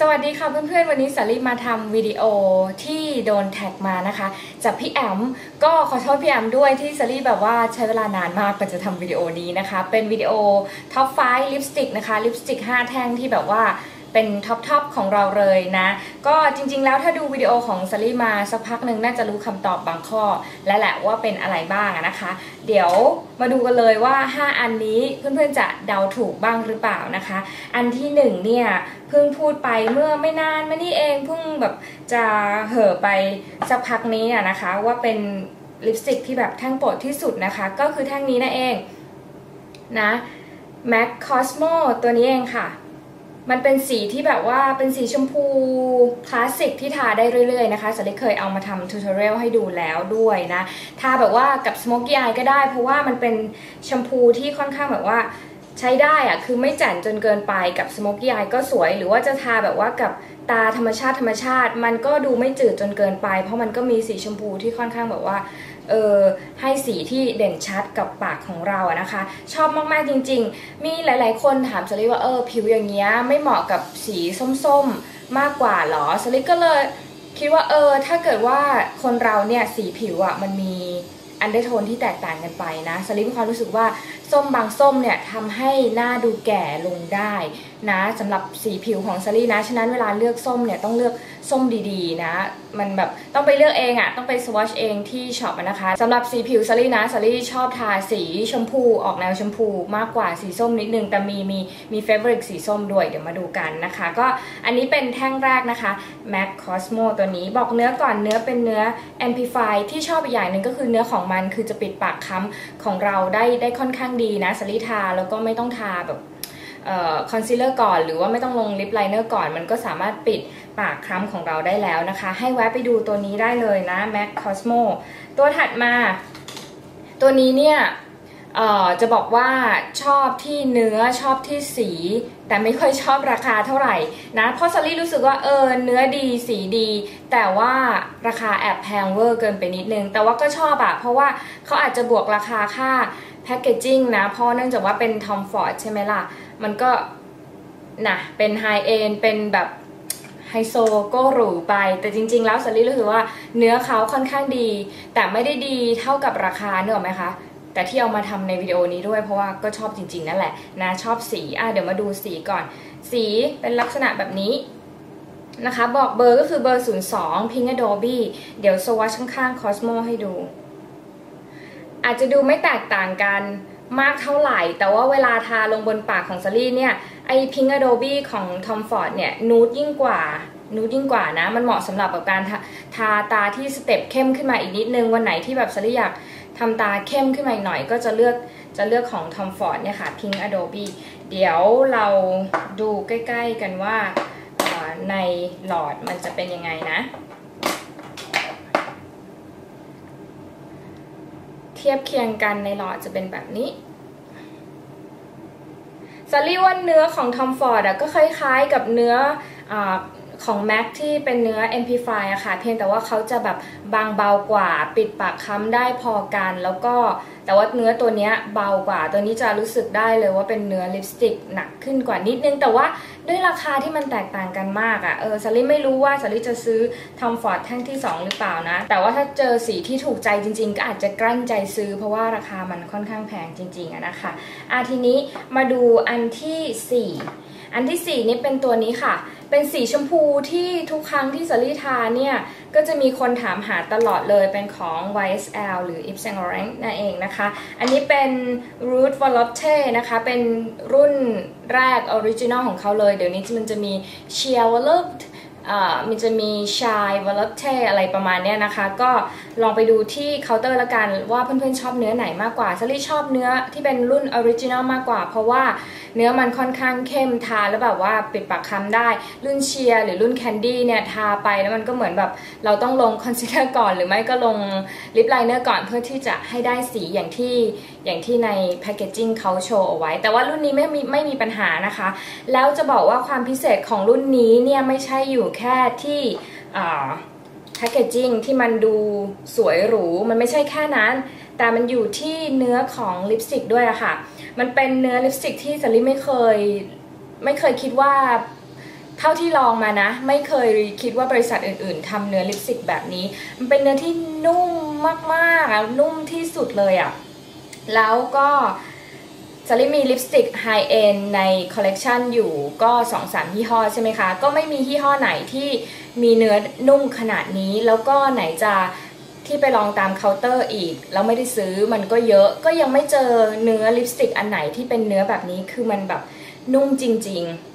สวัสดีค่ะเพื่อนๆ วันนี้สาลีมาทำวิดีโอที่โดนแท็กมานะคะ จากพี่แอมก็ขอโทษพี่แอมด้วยที่สาลีแบบว่าใช้เวลานานมากกว่าจะทำวิดีโอนี้นะคะ เป็นวิดีโอท็อป5ลิปสติกนะคะลิปสติก 5 แท่งที่แบบว่า เป็นท็อปทอปของเราเลยนะ ก็จริงๆแล้วถ้าดูวิดีโอของซารีมาสักพักหนึ่งน่าจะรู้คำตอบบางข้อ และแหละว่าเป็นอะไรบ้างนะคะ เดี๋ยวมาดูกันเลยว่า 5 อันนี้เพื่อนๆจะเดาถูกบ้างหรือเปล่านะคะ อันที่1เนี่ยเพิ่งพูดไปเมื่อไม่นานมานี่เองเพิ่งแบบจะเห่อไปสักพักนี้นะคะว่าเป็นลิปสติกที่แบบแท่งโปรดที่สุดนะคะ ก็คือแท่งนี้นั่นเองนะ MAC Cosmo ตัวนี้เองค่ะ มันเป็นสีที่แบบว่าเป็นสีชมพูคลาสสิกที่ทาได้เรื่อยๆนะคะสลิเคยเอามาทำทูตอเรียลให้ดูแล้วด้วยนะ ทาแบบว่ากับสโมกี้อายก็ได้ เพราะว่ามันเป็นชมพูที่ค่อนข้างแบบว่าใช้ได้อะคือไม่จั่นจนเกินไปกับสโมกี้อายก็สวย หรือว่าจะทาแบบว่ากับตาธรรมชาติธรรมชาติ มันก็ดูไม่จืดจนเกินไป เพราะมันก็มีสีชมพูที่ค่อนข้างแบบว่า เออให้สีที่เด่นชัดกับปากของเราอะนะคะ ชอบมากๆจริง ๆ มีหลายๆ คนถามสลิว่าเออผิวอย่างเงี้ยไม่เหมาะกับสีส้มๆมากกว่าหรอสลิก็เลยคิดว่าเออถ้าเกิดว่าคนเราเนี่ยสีผิวอะมันมีอันเดอร์โทนที่แตกต่างกันไปนะสลิปมีความรู้สึกว่าส้มบางส้มเนี่ยทำให้หน้าดูแก่ลงได้ นะสำหรับสีผิวของซารี่นะ ฉะนั้นเวลาเลือกส้มเนี่ยต้องเลือกส้มดีๆนะ มันแบบต้องไปเลือกเองอะ่ะต้องไปสวอชเองที่ช็อปนะคะสำหรับสีผิวซารี่นะซารี่ชอบทาสีชมพูออกแนวชมพูมากกว่าสีส้มนิดนึงแต่มีมีมีเฟเวอร์สีส้มด้วยเดี๋ยวมาดูกันนะคะ ก็อันนี้เป็นแท่งแรกนะคะ MAC Cosmo ตัวนี้บอกเนื้อก่อนเนื้อเป็นเนื้อ Amplify ที่ชอบอีกอย่างหนึ่งก็คือเนื้อของมันคือจะปิดปากค้ำของเราได้ได้ค่อนข้างดีนะสลิทาแล้วก็ไม่ต้องทาแบบ คอนซีลเลอร์ก่อน หรือว่าไม่ต้องลงลิปไลเนอร์ก่อน มันก็สามารถปิดปากคล้ำของเราได้แล้วนะคะ ให้แวะไปดูตัวนี้ได้เลยนะ MAC Cosmo ตัวถัดมา ตัวนี้เนี่ยจะบอกว่าชอบที่เนื้อชอบที่สี แต่ไม่ค่อยชอบราคาเท่าไหร่นะเพราะซารี่รู้สึกว่าเออเนื้อดีสีดี แต่ว่าราคาแอบแพงเวอร์เกินไปนิดนึง แต่ว่าก็ชอบอะเพราะว่าเขาอาจจะบวกราคาค่าแพคเกจิ้งนะเพราะเนื่องจากว่าเป็นทอมฟอร์ดใช่ไหมล่ะ มันก็นะเป็นไฮเอ็นเป็นแบบไฮโซก็หรูไป แต่จริง ๆ แล้วสลิรู้สึกว่าเนื้อเขาค่อนข้างดี แต่ไม่ได้ดีเท่ากับราคาเนอะไหมคะแต่ที่เอามาทำในวิดีโอนี้ด้วยเพราะว่าก็ชอบจริง ๆ นั่นแหละนะชอบสีอะเดี๋ยวมาดูสีก่อน สีเป็นลักษณะแบบนี้นะคะ บอกเบอร์ก็คือเบอร์ 02 Pink Adobe เดี๋ยวสวัสข้างๆ Cosmo ให้ดู อาจจะดูไม่แตกต่างกัน มากเท่าไหร่ แต่ว่าเวลาทาลงบนปากของซารี่เนี่ยไอพิง k ์ d o b ของทอมฟอร์ดเนี่ยนูดยิ่งกว่านูดยิ่งกว่านะ มันเหมาะสำหรับกับการทาทาตาที่สเต็ปเข้มขึ้นมาอีกนิดนึง วันไหนที่แบบซารี่อยากทำตาเข้มขึ้นมาอีกหน่อย ก็จะเลือกจะเลือกของทอมฟอร์ดเนี่ยค่ะพิง k ์ d o b เดี๋ยวเราดูใกล้ ๆกันว่าในหลอดมันจะเป็นยังไงนะ ทียบเคียงกันในหลอดจะเป็นแบบนี้ซารี่ว่าเนื้อของทอมฟอร์ดก็คล้ายๆกับเนื้ออ ของ Mac ที่เป็นเนื้อ Amplify อะค่ะ เพียงแต่ว่าเขาจะแบบบางเบากว่า ปิดปากค้ำได้พอกัน แล้วก็แต่ว่าเนื้อตัวนี้เบากว่า ตัวนี้จะรู้สึกได้เลยว่าเป็นเนื้อลิปสติกหนักขึ้นกว่านิดนึง แต่ว่าด้วยราคาที่มันแตกต่างกันมากอะเออซารี่ไม่รู้ว่าซารี่จะซื้อทอมฟอร์ดแท่งที่ 2 หรือเปล่านะ แต่ว่าถ้าเจอสีที่ถูกใจจริง ๆ ก็อาจจะกลั้นใจซื้อ เพราะว่าราคามันค่อนข้างแพงจริง ๆอะนะคะอะทีนี้มาดูอันที่ 4 อันที่ 4 นี้เป็นตัวนี้ค่ะ เป็นสีชมพูที่ทุกครั้งที่สลิทาเนี่ย ก็จะมีคนถามหาตลอดเลยเป็นของ YSL หรือ Yves Saint Laurent นั่นเองนะคะ อันนี้เป็น Root Volupte นะคะ เป็นรุ่นแรกออริจินอลของเขาเลย เดี๋ยวนี้มันจะมี Sheer Volupte มันจะมีชายวอลเทอะไรประมาณนี้นะคะ ก็ลองไปดูที่เคาน์เตอร์ละกันว่าเพื่อนๆชอบเนื้อไหนมากกว่าซารี่ชอบเนื้อที่เป็นรุ่นออริจินอลมากกว่า เพราะว่าเนื้อมันค่อนข้างเข้มทาแล้วแบบว่าปิดปากคำได้ รุ่นเชียร์หรือรุ่นแคนดี้เนี่ยทาไปแล้วมันก็เหมือนแบบเราต้องลงคอนซีลเลอร์ก่อนหรือไม่ก็ลงลิปไลเนอร์ก่อนเพื่อที่จะให้ได้สีอย่างที่อย่างที่ในแพคเกจิ้งเขาโชว์เอาไว้ แต่ว่ารุ่นนี้ไม่มีไม่มีปัญหานะคะ แล้วจะบอกว่าความพิเศษของรุ่นนี้เนี่ยไม่ใช่อยู่แค่ที่แพคเกจิ้งที่มันดูสวยหรู มันไม่ใช่แค่นั้น แต่มันอยู่ที่เนื้อของลิปสติกด้วยอะค่ะ มันเป็นเนื้อลิปสติกที่สลิไม่เคยไม่เคยคิดว่าทท่าที่ลองมานะ ไม่เคยคิดว่าบริษัทอื่นๆทำเนื้อลิปสติกแบบนี้ มันเป็นเนื้อที่นุ่มมากๆนุ่มที่สุดเลยอะแล้วก็ ซาริมีลิปสติกไฮเอ็นในคอลเลกชันอยู่ก็ 2-3 ยี่ห้อใช่ไหมคะ ก็ไม่มียี่ห้อไหนที่มีเนื้อนุ่มขนาดนี้ แล้วก็ไหนจะที่ไปลองตามเคาน์เตอร์อีก แล้วไม่ได้ซื้อมันก็เยอะก็ยังไม่เจอเนื้อลิปสติกอันไหนที่เป็นเนื้อแบบนี้คือมันแบบนุ่มจริง ๆ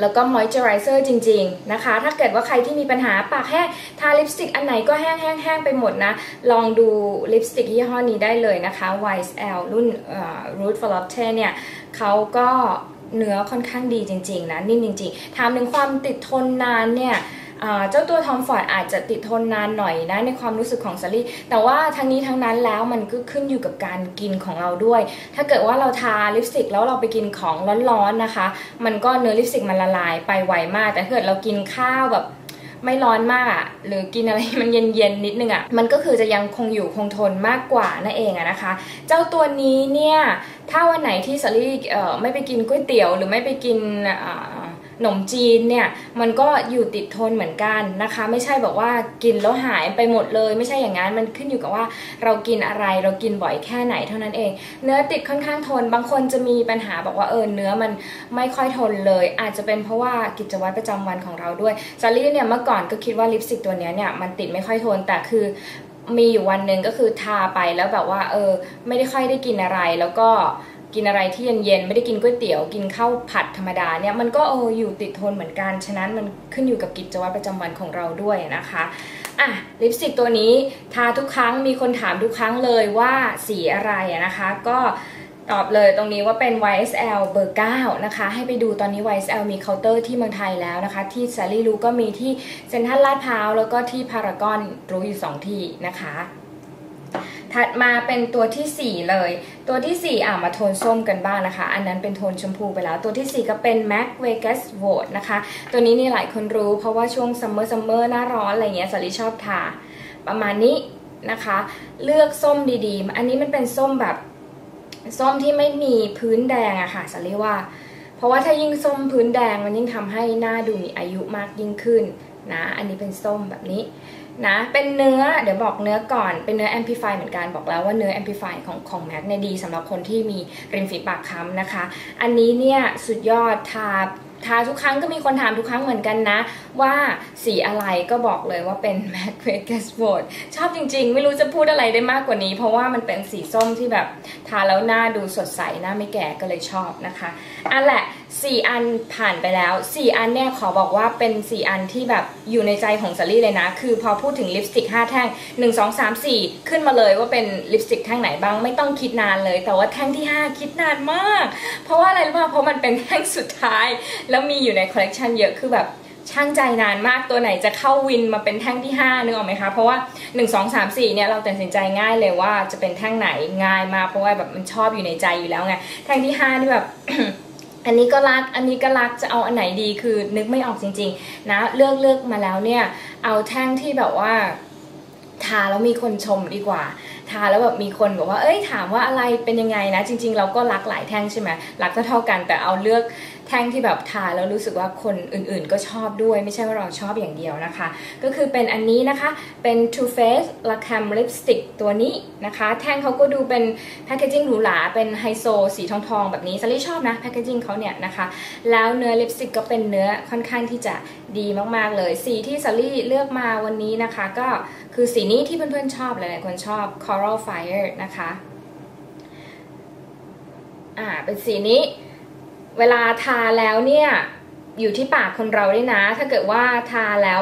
แล้วก็มอยเจอไรเซอร์จริง ๆ นะคะ ถ้าเกิดว่าใครที่มีปัญหาปากแห้งทาลิปสติกอันไหนก็แห้งแห้งแห้งไปหมดนะ ลองดูลิปสติกยี่ห้อนี้ได้เลยนะคะ YSL รุ่น Root for Lotte เนี่ยเขาก็เนื้อค่อนข้างดีจริง ๆ นะ นิ่มจริง ๆ ถามถึงความติดทนนานเนี่ย เจ้าตัวทอมฟอร์ดอาจจะติดทนนานหน่อยนะในความรู้สึกของซารี่แต่ว่าทั้งนี้ทั้งนั้นแล้วมันก็ขึ้นอยู่กับการกินของเราด้วย ถ้าเกิดว่าเราทาลิปสติกแล้วเราไปกินของร้อนๆนะคะ มันก็เนื้อลิปสติกมันละลายไปไวมาก แต่ถ้าเกิดเรากินข้าวแบบไม่ร้อนมากอะหรือกินอะไรมันเย็นๆนิดนึงอะมันก็คือจะยังคงอยู่คงทนมากกว่านั่นเองอะนะคะ เจ้าตัวนี้เนี่ยถ้าวันไหนที่ซารี่ไม่ไปกินก๋วยเตี๋ยว หรือไม่ไปกิน นมจีนเนี่ยมันก็อยู่ติดทนเหมือนกันนะคะ ไม่ใช่บอกว่ากินแล้วหายไปหมดเลย ไม่ใช่อย่างนั้นมันขึ้นอยู่กับว่าเรากินอะไรเรากินบ่อยแค่ไหนเท่านั้นเอง เนื้อติดค่อนข้างทนบางคนจะมีปัญหาบอกว่าเออเนื้อมันไม่ค่อยทนเลย อาจจะเป็นเพราะว่ากิจวัตรประจำวันของเราด้วยซารี่เนี่ยเมื่อก่อนก็คิดว่าลิปสติกตัวนี้เนี่ยมันติดไม่ค่อยทนแต่คือมีอยู่วันหนึ่งก็คือทาไปแล้วแบบว่าเออไม่ได้ค่อยได้กินอะไรแล้วก็ กินอะไรที่เย็นๆไม่ได้กินก๋วยเตี๋ยวกินข้าวผัดธรรมดาเนี่ยมันก็เอออยู่ติดทนเหมือนกัน ฉะนั้นมันขึ้นอยู่กับกิจวัตรประจำวันของเราด้วยนะคะอะลิปสติกตัวนี้ทาทุกครั้งมีคนถามทุกครั้งเลยว่าสีอะไรนะคะ ก็ตอบเลยตรงนี้ว่าเป็น YSL เบอร์ 9 นะคะ ให้ไปดูตอนนี้ YSL มีเคาน์เตอร์ที่เมืองไทยแล้วนะคะ ที่ซารีรู้ก็มีที่เซ็นทรัลลาดพร้าวแล้วก็ที่พารากอนรู้อยู่ 2 ที่นะคะ ถัดมาเป็นตัวที่ 4 เลย ตัวที่ 4 อ่ามาโทนส้มกันบ้างนะคะ อันนั้นเป็นโทนชมพูไปแล้ว ตัวที่ 4 ก็เป็น MAC Vegas Vote นะคะ ตัวนี้นี่หลายคนรู้เพราะว่าช่วงซัมเมอร์ซัมเมอร์หน้าร้อนอะไรเงี้ยสาลีชอบทาประมาณนี้นะคะ เลือกส้มดีๆ อันนี้มันเป็นส้มแบบส้มที่ไม่มีพื้นแดงอะค่ะสาลีว่า เพราะว่าถ้ายิ่งส้มพื้นแดงมันยิ่งทำให้หน้าดูมีอายุมากยิ่งขึ้นนะ อันนี้เป็นส้มแบบนี้ นะเป็นเนื้อเดี๋ยวบอกเนื้อก่อนเป็นเนื้อแอมพลิฟายเหมือนกันบอกแล้วว่าเนื้อแอมพลิฟายของของแม็กเนี่ยดีสำหรับคนที่มีริมฝีปากค้ำนะคะ อันนี้เนี่ยสุดยอดทา ทาทุกครั้งก็มีคนถามทุกครั้งเหมือนกันนะ ว่าสีอะไรก็บอกเลยว่าเป็น MAC Vegas Vote ชอบจริงๆ ไม่รู้จะพูดอะไรได้มากกว่านี้ เพราะว่ามันเป็นสีส้มที่แบบทาแล้วหน้าดูสดใสหน้าไม่แก่ก็เลยชอบนะคะอันแหละ 4 อันผ่านไปแล้ว 4 อันเนี่ยขอบอกว่าเป็น 4 อันที่แบบอยู่ในใจของซารี่เลยนะ คือพอพูดถึงลิปสติก 5 แท่ง 1 2 3 4 ขึ้นมาเลยว่าเป็นลิปสติกแท่งไหนบ้างไม่ต้องคิดนานเลย แต่ว่าแท่งที่ 5 คิดนานมาก เพราะว่าอะไรรู้ป่ะเพราะมันเป็นแท่งสุดท้ายแล้วมีอยู่ในคอลเลกชันเยอะคือแบบช่างใจนานมากตัวไหนจะเข้าวินมาเป็นแท่งที่5นึกออกไหมคะ เพราะว่า 1 2 3 4เนี่ยเราตัดสินใจง่ายเลยว่าจะเป็นแท่งไหนง่ายมากเพราะว่าแบบมันชอบอยู่ในใจอยู่แล้วไงแท่งที่5นี่แบบ อันนี้ก็รักอันนี้ก็รักจะเอาอันไหนดีคือนึกไม่ออกจริง ๆ นะเลือกเลือกมาแล้วเนี่ยเอาแท่งที่แบบว่าทาแล้วมีคนชมดีกว่า ทาแล้วแบบมีคนบอกว่า เอ้ยถามว่าอะไรเป็นยังไงนะ จริง ๆ เราก็รักหลายแท่งใช่ไหมรักเท่ากันแต่เอาเลือก แท่งที่แบบทาแล้วรู้สึกว่าคนอื่นๆ ก็ชอบด้วยไม่ใช่ว่าเราชอบอย่างเดียวนะคะ ก็คือเป็นอันนี้นะคะ เป็น Too Faced l a c a m Lipstick ตัวนี้นะคะ แท่งเขาก็ดูเป็นแพคเกจิ้งหรูหราเป็นไฮโซสีทองๆ แบบนี้ซารี่ชอบนะแพคเกจิ้งเขาเนี่ยนะคะ แล้วเนื้อลิปสติกก็เป็นเนื้อค่อนข้างที่จะดีมากๆเลย สีที่ซารี่เลือกมาวันนี้นะคะ ก็คือสีนี้ที่เพื่อนๆชอบหลายๆคนชอบ Coral Fire นะคะ อ่าเป็นสีนี้ เวลาทาแล้วเนี่ยอยู่ที่ปากคนเราด้วยนะ ถ้าเกิดว่าทาแล้ว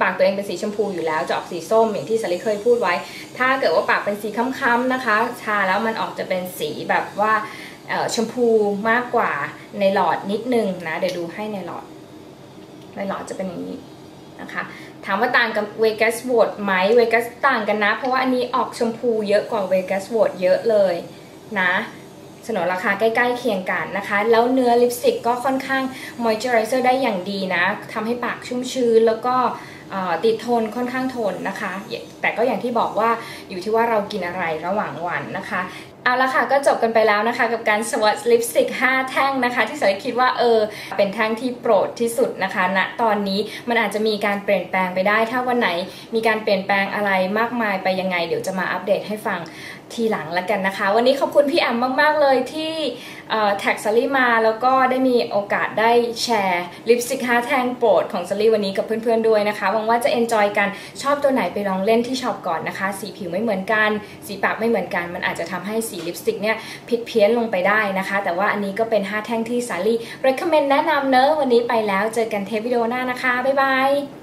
ปากตัวเองเป็นสีชมพูอยู่แล้วจะออกสีส้มอย่างที่สลิเคยพูดไว้ ถ้าเกิดว่าปากเป็นสีค้ำๆนะคะ ทาแล้วมันออกจะเป็นสีแบบว่าชมพูมากกว่าในหลอดนิดนึงนะ เดี๋ยวดูให้ในหลอด ในหลอดจะเป็นอย่างนี้นะคะถามว่าต่างกับเวกัสโหวตไหมเวกัสต่างกันนะ เพราะว่าอันนี้ออกชมพูเยอะกว่าเวกัสโหวตเยอะเลยนะ สนนราคาใกล้ๆเคียงกันนะคะ แล้วเนื้อลิปสติกก็ค่อนข้างมอยเจอไรเซอร์ได้อย่างดีนะทำให้ปากชุ่มชื้นแล้วก็ติดทนค่อนข้างทนนะคะ แต่ก็อย่างที่บอกว่าอยู่ที่ว่าเรากินอะไรระหว่างวันนะคะ เอาละค่ะก็จบกันไปแล้วนะคะ กับการสวอตลิปสติก 5 แท่งนะคะ ที่สายคิดว่าเออเป็นแท่งที่โปรดที่สุดนะคะณนะตอนนี้มันอาจจะมีการเปลี่ยนแปลงไปได้ ถ้าวันไหนมีการเปลี่ยนแปลงอะไรมากมายไปยังไง เดี๋ยวจะมาอัปเดตให้ฟังทีหลังละกันนะคะ วันนี้ขอบคุณพี่แอมมาก ๆ เลยที่ แท็กซารี่มาแล้วก็ได้มีโอกาสได้แชร์ลิปสติก5แท่งโปรดของซารี่วันนี้กับเพื่อนๆด้วยนะคะหวังว่าจะเอนจอยกันชอบตัวไหนไปลองเล่นที่ช็อปก่อนนะคะ สีผิวไม่เหมือนกัน สีปากไม่เหมือนกัน มันอาจจะทำให้สีลิปสติกเนี่ยผิดเพี้ยนลงไปได้นะคะ แต่ว่าอันนี้ก็เป็น 5 แท่งที่ซารี่ recommend แนะนำเนอะวันนี้ไปแล้วเจอกันเทปวิดีโอหน้านะคะ บ๊ายบาย